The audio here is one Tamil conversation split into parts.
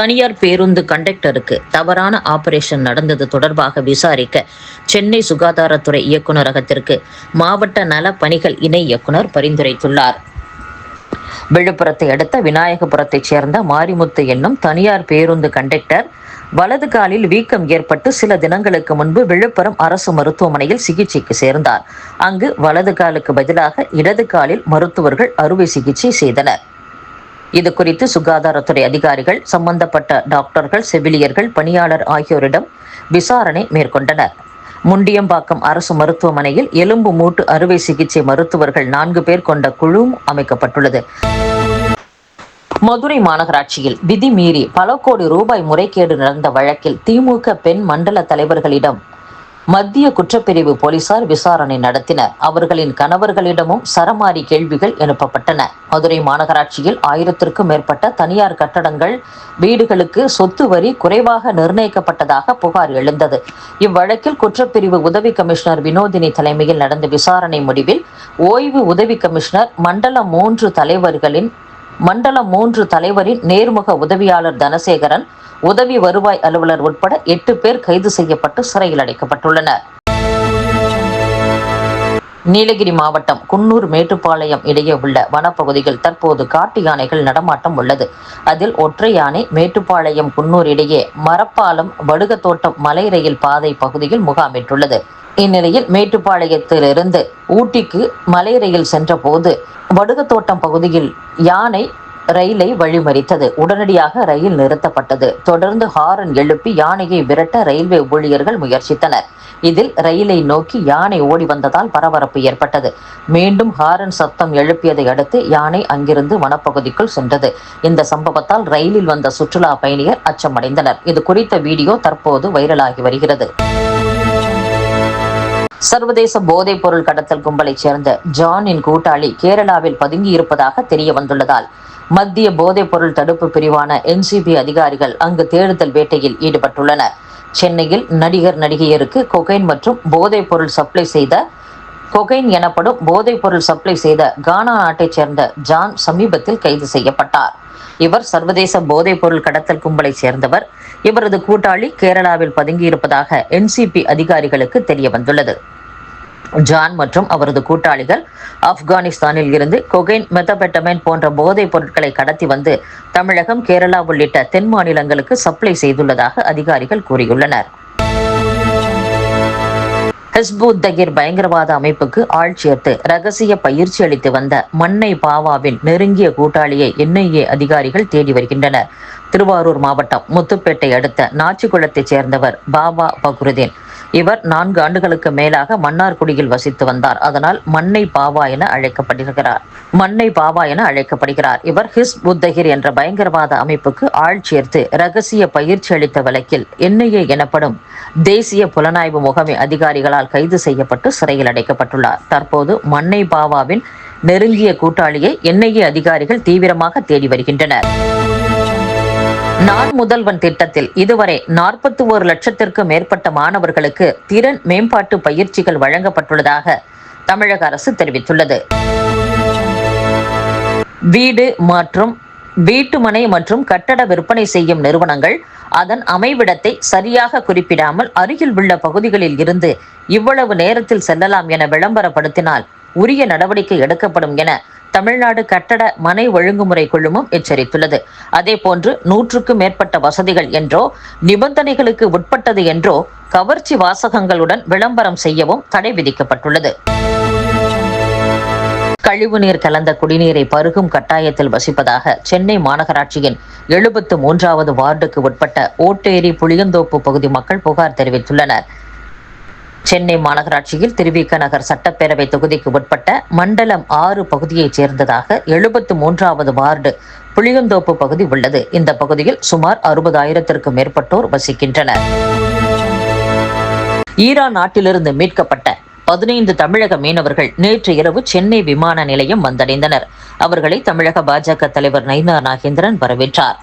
தனியார் பேருந்து கண்டக்டருக்கு தவறான ஆபரேஷன் நடந்தது தொடர்பாக விசாரிக்க சென்னை சுகாதாரத்துறை இயக்குநரகத்திற்கு மாவட்ட நல பணிகள் இணை இயக்குனர் பரிந்துரைத்துள்ளார். விழுப்புரத்தை அடுத்த விநாயகபுரத்தைச் சேர்ந்த மாரிமுத்து என்னும் தனியார் பேருந்து கண்டக்டர் வலது காலில் வீக்கம் ஏற்பட்டு சில தினங்களுக்கு முன்பு விழுப்புரம் அரசு மருத்துவமனையில் சிகிச்சைக்கு சேர்ந்தார். அங்கு வலது காலுக்கு பதிலாக இடது காலில் மருத்துவர்கள் அறுவை சிகிச்சை செய்தனர். இது குறித்து சுகாதாரத்துறை அதிகாரிகள் சம்பந்தப்பட்ட டாக்டர்கள் செவிலியர்கள் பணியாளர் ஆகியோரிடம் விசாரணை மேற்கொண்டனர். முண்டியம்பாக்கம் அரசு மருத்துவமனையில் எலும்பு மூட்டு அறுவை சிகிச்சை மருத்துவர்கள் நான்கு பேர் கொண்ட குழுவும் அமைக்கப்பட்டுள்ளது. மதுரை மாநகராட்சியில் விதி மீறி பல கோடி ரூபாய் முறைகேடு நடந்த வழக்கில் திமுக பெண் மண்டல தலைவர்களிடம் மத்திய குற்றப்பிரிவு போலீசார் விசாரணை நடத்தினர். அவர்களின் கணவர்களிடமும் சரமாரி கேள்விகள் எழுப்பப்பட்டன. மதுரை மாநகராட்சியில் ஆயிரத்திற்கும் மேற்பட்ட தனியார் கட்டடங்கள் வீடுகளுக்கு சொத்து வரி குறைவாக நிர்ணயிக்கப்பட்டதாக புகார் எழுந்தது. இவ்வழக்கில் குற்றப்பிரிவு உதவி கமிஷனர் வினோதினி தலைமையில் நடந்த விசாரணை முடிவில் ஓய்வு உதவி கமிஷனர் மண்டல மூன்று தலைவர்களின் மண்டலம் மூன்று தலைவரின் நேர்முக உதவியாளர் தனசேகரன் உதவி வருவாய் அலுவலர் உட்பட எட்டு பேர் கைது செய்யப்பட்டு சிறையில் அடைக்கப்பட்டுள்ளனர். நீலகிரி மாவட்டம் குன்னூர் மேட்டுப்பாளையம் இடையே உள்ள வனப்பகுதியில் தற்போது காட்டு யானைகள் நடமாட்டம் உள்ளது. அதில் ஒற்றை யானை மேட்டுப்பாளையம் குன்னூர் இடையே மரப்பாலம் வடுகத்தோட்டம் மலை ரயில் பாதை பகுதியில் முகாமிட்டுள்ளது. இந்நிலையில் மேட்டுப்பாளையத்திலிருந்து ஊட்டிக்கு மலை ரயில் சென்றபோது வடுகத்தோட்டம் பகுதியில் யானை ரயிலை வழிமறித்தது. உடனடியாக ரயில் நிறுத்தப்பட்டது. தொடர்ந்து ஹாரன் எழுப்பி யானையை விரட்ட ரயில்வே ஊழியர்கள் முயற்சித்தனர். இதில் ரயிலை நோக்கி யானை ஓடி வந்ததால் பரபரப்பு ஏற்பட்டது. மீண்டும் ஹாரன் சத்தம் எழுப்பியதை அடுத்து யானை அங்கிருந்து வனப்பகுதிக்குள் சென்றது. இந்த சம்பவத்தால் ரயிலில் வந்த சுற்றுலா பயணியர் அச்சமடைந்தனர். இது குறித்த வீடியோ தற்போது வைரலாகி வருகிறது. சர்வதேச போதைப் பொருள் கடத்தல் கும்பலைச் சேர்ந்த ஜானின் கூட்டாளி கேரளாவில் பதுங்கியிருப்பதாக தெரிய வந்துள்ளதால் மத்திய போதைப் பொருள் தடுப்பு பிரிவான என்சிபி அதிகாரிகள் அங்கு தேடுதல் வேட்டையில் ஈடுபட்டுள்ளனர். சென்னையில் நடிகர் நடிகையருக்கு கொகைன் மற்றும் போதைப் பொருள் சப்ளை செய்த கொகைன் எனப்படும் போதைப் பொருள் சப்ளை செய்த கானா நாட்டைச் சேர்ந்த ஜான் சமீபத்தில் கைது செய்யப்பட்டார். இவர் சர்வதேச போதைப் பொருள் கடத்தல் கும்பலைச் சேர்ந்தவர். இவரது கூட்டாளி கேரளாவில் பதுங்கியிருப்பதாக என்சிபி அதிகாரிகளுக்கு தெரிய வந்துள்ளது ஜான் மற்றும் அவரது கூட்டாளிகள் ஆப்கானிஸ்தானில் இருந்து கொகைன் மெத்தபெட்டமைன் போன்ற போதைப் பொருட்களை கடத்தி வந்து தமிழகம் கேரளா உள்ளிட்ட தென் மாநிலங்களுக்கு சப்ளை செய்துள்ளதாக அதிகாரிகள் கூறியுள்ளனர். ஹிஸ்புத் தகிர் பயங்கரவாத அமைப்புக்கு ஆள் சேர்த்து ரகசிய பயிற்சி அளித்து வந்த மண்ணை பாவாவின் நெருங்கிய கூட்டாளியை என்ஐஏ அதிகாரிகள் தேடி வருகின்றனர். திருவாரூர் மாவட்டம் முத்துப்பேட்டை அடுத்த நாச்சிக்குளத்தைச் சேர்ந்தவர் பாபா பக்ருதீன். இவர் நான்கு ஆண்டுகளுக்கு மேலாக மன்னார்குடியில் வசித்து வந்தார். அதனால் மண்ணை பாவா என அழைக்கப்படுகிறார். மண்ணை பாவா என அழைக்கப்படுகிறார். இவர் ஹிஸ் புத்தகிர் என்ற பயங்கரவாத அமைப்புக்கு ஆள் சேர்த்து ரகசிய பயிற்சி அளித்த வழக்கில் என்ஐஏ எனப்படும் தேசிய புலனாய்வு முகமை அதிகாரிகளால் கைது செய்யப்பட்டு சிறையில் அடைக்கப்பட்டுள்ளார். தற்போது மண்ணை பாவாவின் நெருங்கிய கூட்டாளியை என்ஐஏ அதிகாரிகள் தீவிரமாக தேடி வருகின்றனர். நான் முதல்வன் திட்டத்தில் இதுவரை நாற்பத்தி ஒரு லட்சத்திற்கு மேற்பட்ட மாணவர்களுக்கு திறன் மேம்பாட்டு பயிற்சிகள் வழங்கப்பட்டுள்ளதாக தமிழக அரசு தெரிவித்துள்ளது. வீடு மற்றும் வீட்டுமனை மற்றும் கட்டட விற்பனை செய்யும் நிறுவனங்கள் அதன் அமைவிடத்தை சரியாக குறிப்பிடாமல் அருகில் உள்ள பகுதிகளில் இருந்து இவ்வளவு நேரத்தில் செல்லலாம் என விளம்பரப்படுத்தினால் உரிய நடவடிக்கை எடுக்கப்படும் என தமிழ்நாடு கட்டட மனை ஒழுங்குமுறை குழுமம் எச்சரித்துள்ளது. அதேபோன்று நூற்றுக்கும் மேற்பட்ட வசதிகள் என்றோ நிபந்தனைகளுக்கு உட்பட்டது என்றோ கவர்ச்சி வாசகங்களுடன் விளம்பரம் செய்யவும் தடை விதிக்கப்பட்டுள்ளது. கழிவுநீர் கலந்த குடிநீரை பருகும் கட்டாயத்தில் வசிப்பதாக சென்னை மாநகராட்சியின் எழுபத்து மூன்றாவது வார்டுக்கு உட்பட்ட ஓட்டேரி புளியந்தோப்பு பகுதி மக்கள் புகார் தெரிவித்துள்ளனர். சென்னை மாநகராட்சியில் திருவிக நகர் சட்டப்பேரவை தொகுதிக்கு உட்பட்ட மண்டலம் ஆறு பகுதியைச் சேர்ந்ததாக எழுபத்து மூன்றாவது வார்டு புளியந்தோப்பு பகுதி உள்ளது. இந்த பகுதியில் சுமார் அறுபதாயிரத்திற்கும் மேற்பட்டோர் வசிக்கின்றனர். ஈரான் நாட்டிலிருந்து மீட்கப்பட்ட பதினைந்து தமிழக மீனவர்கள் நேற்று இரவு சென்னை விமான நிலையம் வந்தடைந்தனர். அவர்களை தமிழக பாஜக தலைவர் நைனா நாகேந்திரன் வரவேற்றார்.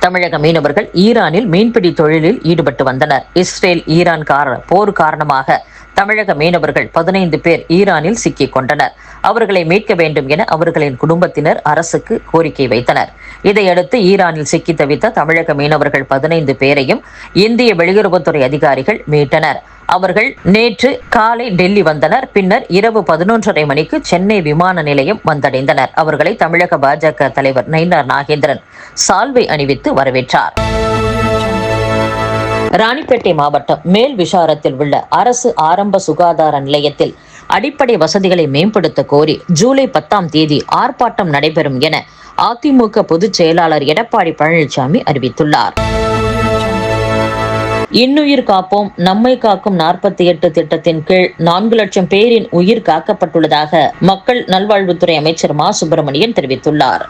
தமிழக மீனவர்கள் ஈரானில் மீன்பிடி தொழிலில் ஈடுபட்டு வந்தனர். இஸ்ரேல் ஈரான் கார போர் காரணமாக தமிழக மீனவர்கள் பதினைந்து பேர் ஈரானில் சிக்கிக் கொண்டனர். அவர்களை மீட்க வேண்டும் என அவர்களின் குடும்பத்தினர் அரசுக்கு கோரிக்கை வைத்தனர். இதையடுத்து ஈரானில் சிக்கி தவித்த தமிழக மீனவர்கள் பதினைந்து பேரையும் இந்திய வெளியுறவுத்துறை அதிகாரிகள் மீட்டனர். அவர்கள் நேற்று காலை டெல்லி வந்தனர். பின்னர் இரவு பதினொன்றரை மணிக்கு சென்னை விமான நிலையம் வந்தடைந்தனர். அவர்களை தமிழக பாஜக தலைவர் நயினார் நாகேந்திரன் சால்வை அணிவித்து வரவேற்றார். ராணிப்பேட்டை மாவட்டம் மேல் விசாரத்தில் உள்ள அரசு ஆரம்ப சுகாதார நிலையத்தில் அடிப்படை வசதிகளை மேம்படுத்த கோரி ஜூலை பத்தாம் தேதி ஆர்ப்பாட்டம் நடைபெறும் என அதிமுக பொதுச் செயலாளர் எடப்பாடி பழனிசாமி அறிவித்துள்ளார். இன்னுயிர் காப்போம் நம்மை காக்கும் நாற்பத்தி எட்டு திட்டத்தின் கீழ் நான்கு லட்சம் பேரின் உயிர் காக்கப்பட்டுள்ளதாக மக்கள் நல்வாழ்வுத்துறை அமைச்சர் மா. சுப்பிரமணியன் தெரிவித்துள்ளார்.